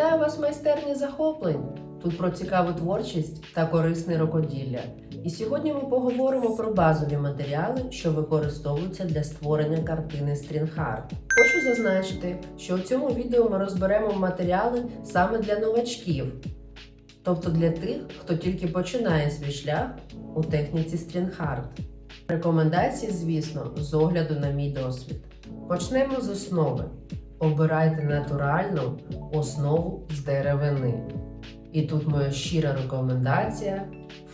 Вітаю вас в майстерні захоплень! Тут про цікаву творчість та корисне рукоділля. І сьогодні ми поговоримо про базові матеріали, що використовуються для створення картини стрінг-арт. Хочу зазначити, що у цьому відео ми розберемо матеріали саме для новачків, тобто для тих, хто тільки починає свій шлях у техніці стрінг-арт. Рекомендації, звісно, з огляду на мій досвід. Почнемо з основи. Обирайте натуральну основу з деревини. І тут моя щира рекомендація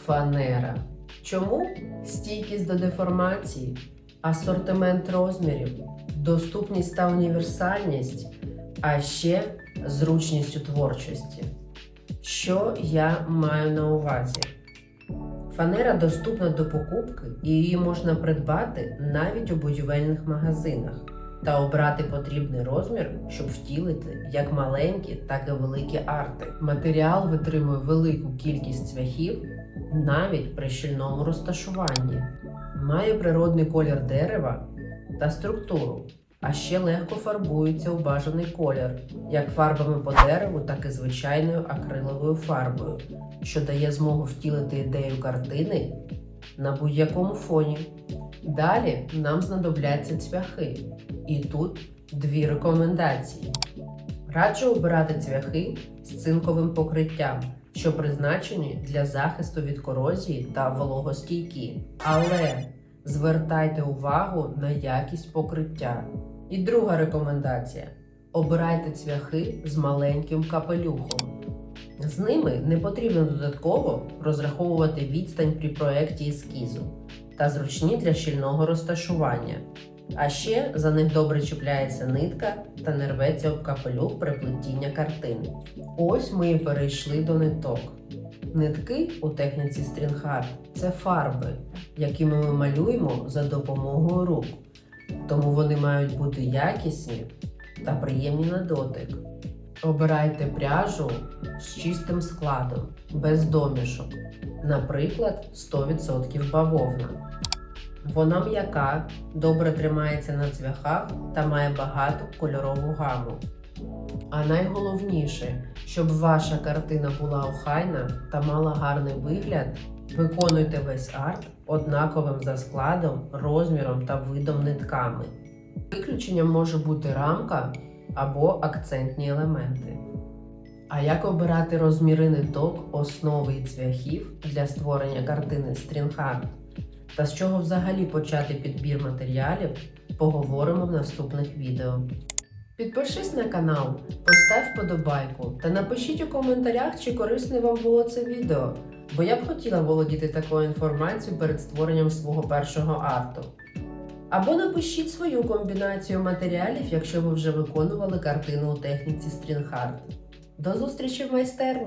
фанера. Чому? Стійкість до деформації, асортимент розмірів, доступність та універсальність, а ще зручність у творчості. Що я маю на увазі? Фанера доступна до покупки і її можна придбати навіть у будівельних магазинах та обрати потрібний розмір, щоб втілити як маленькі, так і великі арти. Матеріал витримує велику кількість цвяхів навіть при щільному розташуванні, має природний колір дерева та структуру, а ще легко фарбується у бажаний колір, як фарбами по дереву, так і звичайною акриловою фарбою, що дає змогу втілити ідею картини на будь-якому фоні. Далі нам знадобляться цвяхи. І тут дві рекомендації. Раджу обирати цвяхи з цинковим покриттям, що призначені для захисту від корозії та вологостійкі. Але звертайте увагу на якість покриття. І друга рекомендація: обирайте цвяхи з маленьким капелюхом. З ними не потрібно додатково розраховувати відстань при проєкті ескізу та зручні для щільного розташування. А ще за них добре чіпляється нитка та не рветься об капелюх при плетіння картини. Ось ми і перейшли до ниток. Нитки у техніці стрінг-арт – це фарби, якими ми малюємо за допомогою рук. Тому вони мають бути якісні та приємні на дотик. Обирайте пряжу з чистим складом, без домішок, наприклад, 100% бавовна. Вона м'яка, добре тримається на цвяхах та має багату кольорову гаму. А найголовніше, щоб ваша картина була охайна та мала гарний вигляд, виконуйте весь арт однаковим за складом, розміром та видом нитками. Виключенням може бути рамка або акцентні елементи. А як обирати розміри ниток, основи і цвяхів для створення картини стрінг-арт? Та з чого взагалі почати підбір матеріалів, поговоримо в наступних відео. Підпишись на канал, постав вподобайку та напишіть у коментарях, чи корисне вам було це відео, бо я б хотіла володіти такою інформацією перед створенням свого першого арту. Або напишіть свою комбінацію матеріалів, якщо ви вже виконували картину у техніці стрінг-арт. До зустрічі в майстерні!